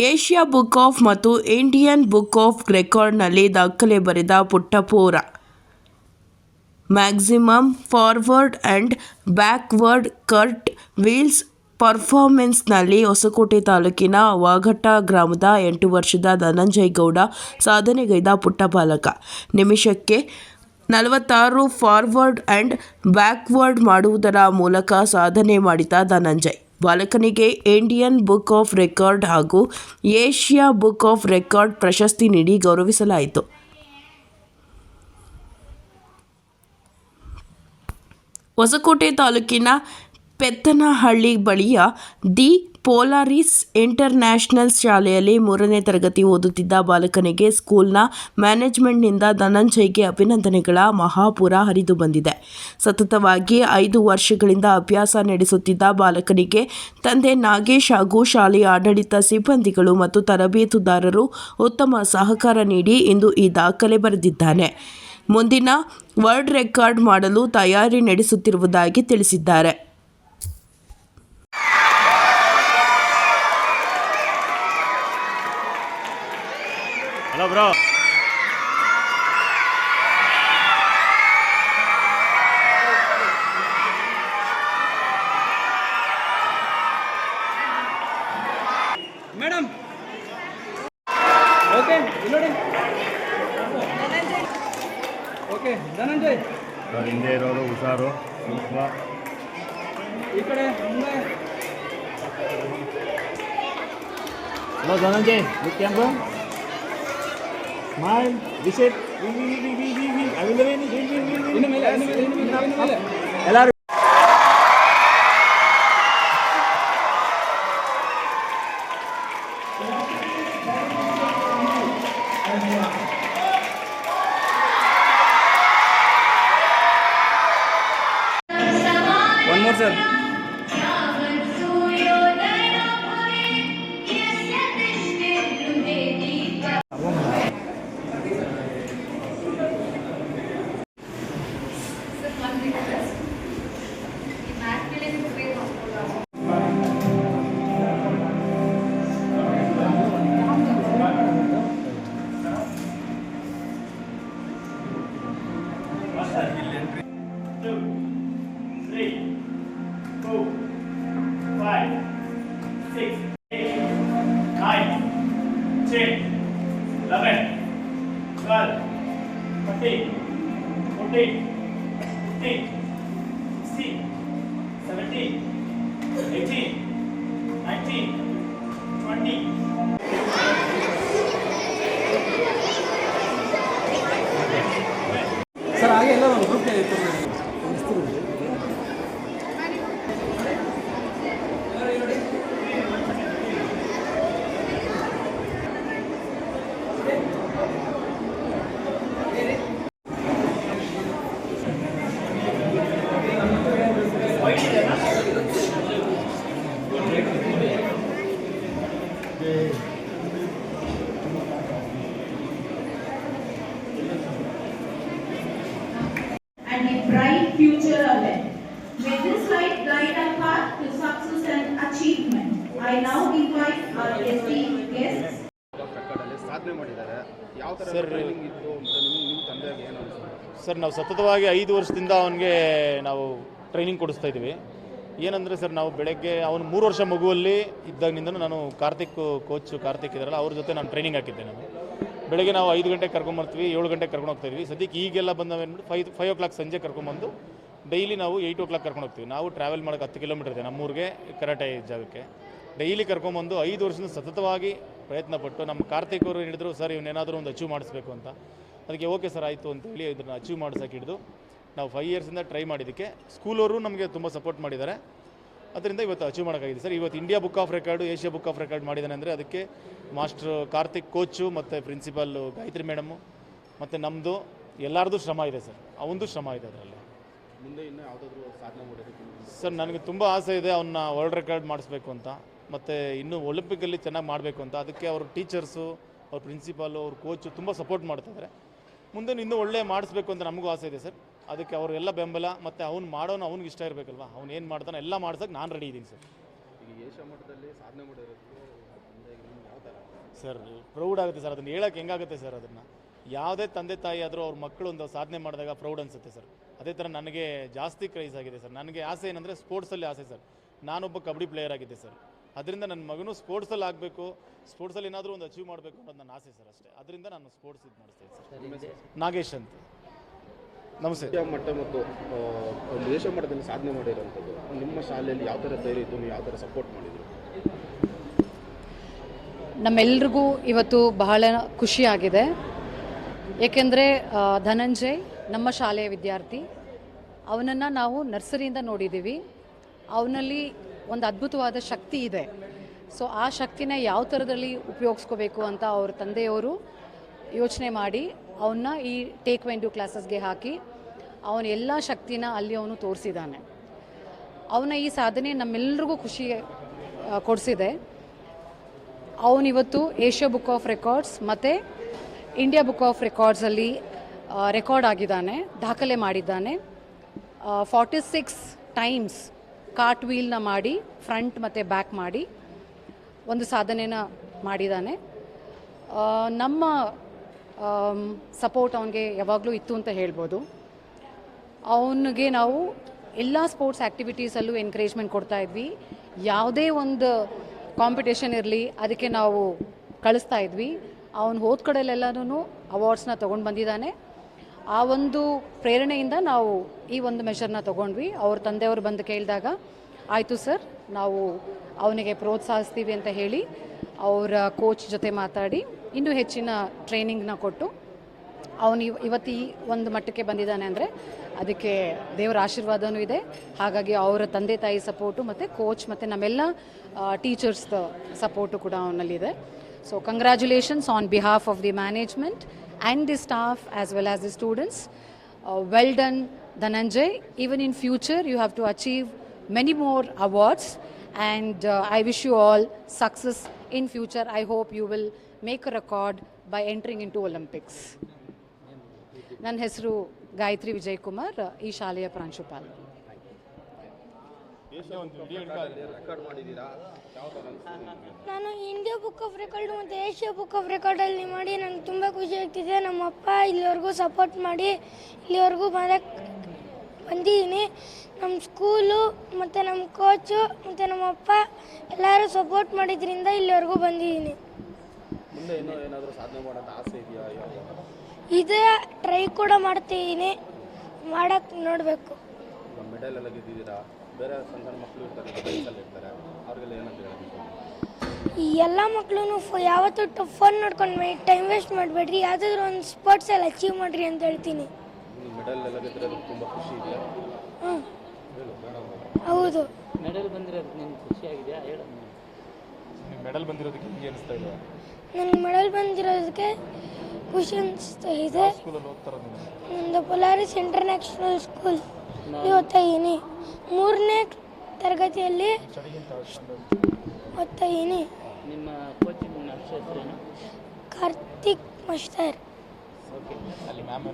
Asia book of ಮತ್ತು Indian book of ರೆಕಾರ್ಡ್ನಲ್ಲಿ ದಾಖಲೆ ಬರೆದ ಪುಟ್ಟಪೋರ. Maximum forward and backward cartwheels ಪರ್ಫಾರ್ಮೆನ್ಸ್ನಲ್ಲಿ Hosakote ತಾಲೂಕಿನ ವಾಘಟ್ಟ ಗ್ರಾಮದ ಎಂಟು ವರ್ಷದ ಧನಂಜಯ್ ಗೌಡ ಸಾಧನೆಗೈದ ಪುಟ್ಟ ಬಾಲಕ ನಿಮಿಷಕ್ಕೆ ನಲವತ್ತಾರು ಫಾರ್ವರ್ಡ್ ಆ್ಯಂಡ್ ಬ್ಯಾಕ್ವರ್ಡ್ ಮಾಡುವುದರ ಮೂಲಕ ಸಾಧನೆ ಮಾಡಿದ ಧನಂಜಯ್. ಬಾಲಕನಿಗೆ ಇಂಡಿಯನ್ ಬುಕ್ ಆಫ್ ರೆಕಾರ್ಡ್ ಹಾಗೂ ಏಷ್ಯಾ ಬುಕ್ ಆಫ್ ರೆಕಾರ್ಡ್ ಪ್ರಶಸ್ತಿ ನೀಡಿ ಗೌರವಿಸಲಾಯಿತು. ಹೊಸಕೋಟೆ ತಾಲೂಕಿನ ಪೆತ್ತನಹಳ್ಳಿ ಬಳಿಯ ದಿ ಪೋಲಾರಿಸ್ ಇಂಟರ್ನ್ಯಾಷನಲ್ ಶಾಲೆಯಲ್ಲಿ ಮೂರನೇ ತರಗತಿ ಓದುತ್ತಿದ್ದ ಬಾಲಕನಿಗೆ ಸ್ಕೂಲ್ನ ಮ್ಯಾನೇಜ್ಮೆಂಟ್ನಿಂದ ಧನಂಜಯ್ಗೆ ಅಭಿನಂದನೆಗಳ ಮಹಾಪುರ ಹರಿದು ಬಂದಿದೆ. ಸತತವಾಗಿ ಐದು ವರ್ಷಗಳಿಂದ ಅಭ್ಯಾಸ ನಡೆಸುತ್ತಿದ್ದ ಬಾಲಕನಿಗೆ ತಂದೆ ನಾಗೇಶ್ ಹಾಗೂ ಶಾಲೆಯ ಆಡಳಿತ ಸಿಬ್ಬಂದಿಗಳು ಮತ್ತು ತರಬೇತುದಾರರು ಉತ್ತಮ ಸಹಕಾರ ನೀಡಿ ಇಂದು ಈ ದಾಖಲೆ ಬರೆದಿದ್ದಾನೆ. ಮುಂದಿನ ವರ್ಲ್ಡ್ ರೆಕಾರ್ಡ್ ಮಾಡಲು ತಯಾರಿ ನಡೆಸುತ್ತಿರುವುದಾಗಿ ತಿಳಿಸಿದ್ದಾರೆ. ಹಲೋ ओके ಮೇಡಮ್ ಓಕೆ ನೋಡಿ ಓಕೆ ಧನಂಜಯ್ ಅವ್ರ ಹಿಂದೆ ಇರೋರು ಹುಷಾರು ಸೂಕ್ಷ್ಮ ಈ ಕಡೆ ಮುಂದೆ hello Dhananjay with camera smile visit ಇನ್ನು ಮೇಲೆ ಇನ್ನು ಮೇಲೆ ಇನ್ನು ಮೇಲೆ ಇನ್ನು ಮೇಲೆ ಎಲ್ಲರೂ one more sir two, 5 6 7 8 9 10 11 12 13 14 15 16 17 18 19 20 sir ಆಮೇಲೆ ಎಲ್ಲ ಒಂದು ಗ್ರೂಪ್ ಅಲ್ಲಿ ಇತ್ತು and a bright future ahead. May this light guide our path to success and achievement. I now invite our esteemed guests ಸಾಧನೆ ಮಾಡಿದ್ದಾರೆ ಯಾವ ಥರ ಸರ್, ಟ್ರೈನಿಂಗ್ ಇತ್ತು ಅಂತ ನಿಮ್ಮ ತಂದೆಯಾಗಿ ಏನು ಸರ್ ನಾವು ಸತತವಾಗಿ ಐದು ವರ್ಷದಿಂದ ಅವನಿಗೆ ನಾವು ಟ್ರೈನಿಂಗ್ ಕೊಡಿಸ್ತಾ ಇದ್ದೀವಿ ಏನಂದರೆ ಸರ್, ನಾವು ಬೆಳಗ್ಗೆ ಅವನು ಮೂರು ವರ್ಷ ಮಗುವಲ್ಲಿ ಇದ್ದಾಗಿನಿಂದ ನಾನು ಕಾರ್ತಿಕ್ ಕೋಚ್ ಕಾರ್ತಿಕ್ ಇದ್ದಾರಲ್ಲ, ಅವ್ರ ಜೊತೆ ನಾನು ಟ್ರೈನಿಂಗ್ ಹಾಕಿದ್ದೆ ನಾನು. ಬೆಳಗ್ಗೆ ನಾವು ಐದು ಗಂಟೆಗೆ ಕರ್ಕೊಂಬರ್ತೀವಿ ಏಳು ಗಂಟೆಗೆ ಕರ್ಕೊಂಡು ಹೋಗ್ತಾ ಇದ್ವಿ. ಸದ್ಯಕ್ಕೆ ಈಗೆಲ್ಲ ಬಂದವೇನ್ಬಿಟ್ಟು ಫೈವ್ ಫೈವ್ ಓ ಕ್ಲಾಕ್ ಸಂಜೆ ಕರ್ಕೊಂಬಂದು ಡೈಲಿ ನಾವು ಏಯ್ಟ್ ಓ ಕ್ಲಾಕ್ ಕರ್ಕೊಂಡು ಹೋಗ್ತೀವಿ. ನಾವು ಟ್ರಾವೆಲ್ ಮಾಡೋಕ್ಕೆ ಹತ್ತು ಕಿಲೋಮೀಟರ್ ಇದೆ ನಮ್ಮೂರಿಗೆ, ಕರಾಟೆ ಜಾಗಕ್ಕೆ. ಡೈಲಿ ಕರ್ಕೊಂಬಂದು ಐದು ವರ್ಷದಿಂದ ಸತತವಾಗಿ ಪ್ರಯತ್ನ ಪಟ್ಟು ನಮ್ಮ ಕಾರ್ತಿಕ್ ಅವರು ಹೇಳಿದರು, ಸರ್, ಇವನೇನಾದರೂ ಒಂದು ಅಚೀವ್ ಮಾಡಿಸ್ಬೇಕು ಅಂತ. ಅದಕ್ಕೆ, ಓಕೆ ಸರ್, ಆಯಿತು ಅಂತೇಳಿ ಇದನ್ನು ಅಚೀವ್ ಮಾಡಿಸೋಕೆ ಹಿಡಿದು ನಾವು ಫೈವ್ ಇಯರ್ಸಿಂದ ಟ್ರೈ ಮಾಡಿದ್ದಕ್ಕೆ. ಸ್ಕೂಲವರು ನಮಗೆ ತುಂಬ ಸಪೋರ್ಟ್ ಮಾಡಿದ್ದಾರೆ. ಅದರಿಂದ ಇವತ್ತು ಅಚೀವ್ ಮಾಡೋಕ್ಕಾಗಿದೆ. ಸರ್ ಇವತ್ತು India book of record Asia book of record ಮಾಡಿದ್ದಾನೆ ಅಂದರೆ ಅದಕ್ಕೆ ಮಾಸ್ಟರ್ ಕಾರ್ತಿಕ್ ಕೋಚು ಮತ್ತು ಪ್ರಿನ್ಸಿಪಾಲ್ ಗಾಯತ್ರಿ ಮೇಡಮು ಮತ್ತು ನಮ್ಮದು ಎಲ್ಲರದು ಶ್ರಮ ಇದೆ ಸರ್. ಅವಂದು ಶ್ರಮ ಇದೆ ಅದರಲ್ಲಿ. ಮುಂದೆ ಇನ್ನೂ ಯಾವುದಾದ್ರೂ ಸಾಧನೆ ಮಾಡೋದಕ್ಕೆ ಸರ್ ನನಗೆ ತುಂಬ ಆಸೆ ಇದೆ ಅವನ್ನ ವರ್ಲ್ಡ್ ರೆಕಾರ್ಡ್ ಮಾಡಿಸ್ಬೇಕು ಅಂತ. ಮತ್ತು ಇನ್ನೂ ಒಲಿಂಪಿಕಲ್ಲಿ ಚೆನ್ನಾಗಿ ಮಾಡಬೇಕು ಅಂತ. ಅದಕ್ಕೆ ಅವ್ರ ಟೀಚರ್ಸು ಅವ್ರ ಪ್ರಿನ್ಸಿಪಾಲು ಅವ್ರ ಕೋಚು ತುಂಬ ಸಪೋರ್ಟ್ ಮಾಡ್ತಿದ್ದಾರೆ ಮುಂದೆ ಇನ್ನೂ ಒಳ್ಳೆ ಮಾಡಿಸ್ಬೇಕು ಅಂತ ನಮಗೂ ಆಸೆ ಇದೆ ಸರ್. ಅದಕ್ಕೆ ಅವರೆಲ್ಲ ಬೆಂಬಲ ಮತ್ತು ಅವ್ನು ಮಾಡೋನು ಅವ್ನಿಗೆ ಇಷ್ಟ ಇರಬೇಕಲ್ವ? ಅವ್ನು ಏನು ಮಾಡ್ತಾನೆ ಎಲ್ಲ ಮಾಡ್ಸೋಕೆ ನಾನು ರೆಡಿ ಇದ್ದೀನಿ ಸರ್. ಸರ್ ಪ್ರೌಡ್ ಆಗುತ್ತೆ ಸರ್. ಅದನ್ನು ಹೇಳಕ್ಕೆ ಹೆಂಗಾಗುತ್ತೆ ಸರ್ ಅದನ್ನು? ಯಾವುದೇ ತಂದೆ ತಾಯಿ ಆದರೂ ಅವ್ರ ಮಕ್ಕಳು ಒಂದು ಸಾಧನೆ ಮಾಡಿದಾಗ ಪ್ರೌಡ್ ಅನಿಸುತ್ತೆ ಸರ್. ಅದೇ ಥರ ನನಗೆ ಜಾಸ್ತಿ ಕ್ರೈಸ್ ಆಗಿದೆ ಸರ್. ನನಗೆ ಆಸೆ ಏನಂದರೆ ಸ್ಪೋರ್ಟ್ಸಲ್ಲಿ ಆಸೆ ಸರ್. ನಾನೊಬ್ಬ ಕಬಡ್ಡಿ ಪ್ಲೇಯರ್ ಆಗಿದ್ದೆ ಸರ್. ಅದರಿಂದ ನನ್ನ ಮಗನೂ ಸ್ಪೋರ್ಟ್ಸಲ್ಲಿ ಆಗಬೇಕು ಸ್ಪೋರ್ಟ್ಸಲ್ಲಿ ಏನಾದರೂ ಒಂದು ಅಚೀವ್ ಮಾಡಬೇಕು ಅನ್ನೋದು ನನ್ನ ಆಸೆ ಸರ್ ಅಷ್ಟೇ. ಅದರಿಂದ ನಾನು ಸ್ಪೋರ್ಟ್ಸ್ ಇದು ಮಾಡಿಸ್ತೀನಿ ಸರ್ ನಾಗೇಶ್ ಅಂತ. ನಮಸ್ತೆ. ಮಟ್ಟ ಮತ್ತು ದೇಶ ಮಟ್ಟದಲ್ಲಿ ಸಾಧನೆ ಮಾಡಿರೋಂಥದ್ದು ನಿಮ್ಮ ಶಾಲೆಯಲ್ಲಿ ಯಾವ ಥರ ಧೈರ್ಯ ಇತ್ತು ನೀವು ಯಾವ ಥರ ಸಪೋರ್ಟ್ ಮಾಡಿದ್ರು? ನಮ್ಮೆಲ್ರಿಗೂ ಇವತ್ತು ಬಹಳ ಖುಷಿಯಾಗಿದೆ ಏಕೆಂದರೆ ಧನಂಜಯ್ ನಮ್ಮ ಶಾಲೆಯ ವಿದ್ಯಾರ್ಥಿ ಅವನನ್ನು ನಾವು ನರ್ಸರಿಯಿಂದ ನೋಡಿದ್ದೀವಿ ಅವನಲ್ಲಿ ಒಂದು ಅದ್ಭುತವಾದ ಶಕ್ತಿ ಇದೆ. ಸೊ ಆ ಶಕ್ತಿನ ಯಾವ ಥರದಲ್ಲಿ ಉಪಯೋಗಿಸ್ಕೋಬೇಕು ಅಂತ ಅವ್ರ ತಂದೆಯವರು ಯೋಚನೆ ಮಾಡಿ ಅವನ್ನ ಈ ಟೇಕ್ ವೆಂಡು ಕ್ಲಾಸಸ್ಗೆ ಹಾಕಿ, ಅವನ ಎಲ್ಲ ಶಕ್ತಿನ ಅಲ್ಲಿ ಅವನು ತೋರಿಸಿದ್ದಾನೆ. ಅವನ ಈ ಸಾಧನೆ ನಮ್ಮೆಲ್ರಿಗೂ ಖುಷಿ ಕೊಡಿಸಿದೆ. ಅವನಿವತ್ತು ಏಷ್ಯಾ ಬುಕ್ ಆಫ್ ರೆಕಾರ್ಡ್ಸ್ ಮತ್ತು ಇಂಡಿಯಾ ಬುಕ್ ಆಫ್ ರೆಕಾರ್ಡ್ಸಲ್ಲಿ ರೆಕಾರ್ಡ್ ಆಗಿದ್ದಾನೆ, ದಾಖಲೆ ಮಾಡಿದ್ದಾನೆ. ಫಾರ್ಟಿ ಸಿಕ್ಸ್ ಟೈಮ್ಸ್ ಕಾರ್ಟ್ ವೀಲ್ನ ಮಾಡಿ, ಫ್ರಂಟ್ ಮತ್ತು ಬ್ಯಾಕ್ ಮಾಡಿ, ಒಂದು ಸಾಧನೆನ ಮಾಡಿದ್ದಾನೆ ನಮ್ಮ ಸಪೋರ್ಟ್ ಅವನಿಗೆ ಯಾವಾಗಲೂ ಇತ್ತು ಅಂತ ಹೇಳ್ಬೋದು. ಅವನಿಗೆ ನಾವು ಎಲ್ಲ ಸ್ಪೋರ್ಟ್ಸ್ ಆ್ಯಕ್ಟಿವಿಟೀಸಲ್ಲೂ ಎನ್ಕರೇಜ್ಮೆಂಟ್ ಕೊಡ್ತಾ ಇದ್ವಿ. ಯಾವುದೇ ಒಂದು ಕಾಂಪಿಟೇಷನ್ ಇರಲಿ, ಅದಕ್ಕೆ ನಾವು ಕಳಿಸ್ತಾ ಇದ್ವಿ. ಅವನು ಹೋದ ಕಡೆಯಲ್ಲೆಲ್ಲನೂ ಅವಾರ್ಡ್ಸ್ನ ತೊಗೊಂಡು ಬಂದಿದ್ದಾನೆ ಆ ಒಂದು ಪ್ರೇರಣೆಯಿಂದ ನಾವು ಈ ಒಂದು ಮೆಷರ್ನ ತೊಗೊಂಡ್ವಿ. ಅವ್ರ ತಂದೆಯವರು ಬಂದು ಕೇಳಿದಾಗ, ಆಯಿತು ಸರ್, ನಾವು ಅವನಿಗೆ ಪ್ರೋತ್ಸಾಹಿಸ್ತೀವಿ ಅಂತ ಹೇಳಿ ಅವರ ಕೋಚ್ ಜೊತೆ ಮಾತಾಡಿ, ಇನ್ನೂ ಹೆಚ್ಚಿನ ಟ್ರೈನಿಂಗ್ನ ಕೊಟ್ಟು ಅವನು ಇವ್, ಇವತ್ತು ಈ ಒಂದು ಮಟ್ಟಕ್ಕೆ ಬಂದಿದ್ದಾನೆ ಅಂದರೆ ಅದಕ್ಕೆ ದೇವರ ಆಶೀರ್ವಾದವೂ ಇದೆ. ಹಾಗಾಗಿ ಅವರ ತಂದೆ ತಾಯಿ ಸಪೋರ್ಟು ಮತ್ತು ಕೋಚ್ ಮತ್ತು ನಮ್ಮೆಲ್ಲ ಟೀಚರ್ಸ್ದ ಸಪೋರ್ಟು ಕೂಡ ಅವನಲ್ಲಿದೆ. So congratulations on behalf of the management and the staff as well as the students well done Dhananjay even in future you have to achieve many more awards and uh, I wish you all success in future. I hope you will make a record by entering into Olympics. ನನ್ನ ಹೆಸರು ಗಾಯತ್ರಿ ವಿಜಯ್ ಕುಮಾರ್ ಈ ಶಾಲೆಯ ಪ್ರಾಂಶುಪಾಲ record ಮಾಡಿದ್ದೀರಾ ಯಾವ ಥರ ಅನಿಸ್ತು ನಾನು ಇಂಡಿಯಾ ಬುಕ್ ಆಫ್ ರೆಕಾರ್ಡ್ ಮತ್ತು ಏಷ್ಯಾ ಬುಕ್ ಆಫ್ ರೆಕಾರ್ಡಲ್ಲಿ ಮಾಡಿ ನಂಗೆ ತುಂಬ ಆಗ್ತಿದೆ ನಮ್ಮ ಅಪ್ಪ ಇಲ್ಲಿವರೆಗೂ ಸಪೋರ್ಟ್ ಮಾಡಿ ಇಲ್ಲಿವರೆಗೂ ಬರಕ್ಕೆ ಬಂದಿದ್ದೀನಿ. ನಮ್ಮ ಸ್ಕೂಲು ಮತ್ತು ನಮ್ಮ ಕೋಚು ಮತ್ತು ನಮ್ಮ ಅಪ್ಪ ಎಲ್ಲರೂ ಸಪೋರ್ಟ್ ಮಾಡಿದ್ರಿಂದ ಇಲ್ಲಿವರೆಗೂ ಬಂದಿದ್ದೀನಿ. ಇದೇ ಟ್ರೈ ಕೂಡ ಮಾಡ್ತಿದ್ದೀನಿ. ಮಾಡೋಕ್ಕೆ ನೋಡಬೇಕು. ಮೆಡಲ್ ಎಲ್ಲ ಗೆದ್ದಿದ್ದೀರಾ? ಬೇರೆ ಮಕ್ಕಳು ಇರ್ತಾರೆ ಇರ್ತಾರೆ ಅವ್ರಿಗೆಲ್ಲ ಏನಂತ ಎಲ್ಲ ಮಕ್ಕಳು ಯಾವತ್ತೂ ಫೋನ್ ನೋಡ್ಕೊಂಡು ಟೈಮ್ ವೇಸ್ಟ್ ಮಾಡಬೇಡ್ರಿ. ಯಾವುದಾದ್ರೂ ಒಂದು ಸ್ಪೋರ್ಟ್ಸ್ ಸ್ಪೋರ್ಟ್ಸಲ್ಲಿ ಅಚೀವ್ ಮಾಡಿರಿ ಅಂತ ಹೇಳ್ತೀನಿ. ಮೆಡಲ್ ಎಲ್ಲ ಗೆದ್ದಿರೋದು ತುಂಬ ಖುಷಿ ಇದೆಯಾ ಹ್ಞೂ ಹೌದು. ಮೆಡಲ್ ಬಂದಿರೋದು ನಿಮ್ಗೆ ಖುಷಿ ಹೇಳು. ನಿಮ್ಮ ಮೆಡಲ್ ಬಂದಿರೋದಕ್ಕೆ ಅನಿಸ್ತಾ ನನ್ನ ಮೆಡಲ್ ಬಂದಿರೋದಕ್ಕೆ ಖುಷಿ ಅನಿಸ್ತಾ ಇದೆ. ಸ್ಕೂಲಲ್ಲಿ ಓದ್ತಾರೋದು ನೀವು? ನಂದು ಪೊಲಾರಿಸ್ ಇಂಟರ್ನ್ಯಾಷನಲ್ ಸ್ಕೂಲ್ ಓದ್ತಾ ಇದ್ದೀನಿ ಮೂರನೇ ತರಗತಿಯಲ್ಲಿ ಓದ್ತಾ ಇದ್ದೀನಿ ನಿಮ್ಮ ಕೋಚಿಂಗ್ ನರ್ಸ್ ಹೆಸರೇನು ಕಾರ್ತಿಕ್ ಮಸ್ತಾರ್ ಅಲ್ಲಿ ಮ್ಯಾಮ್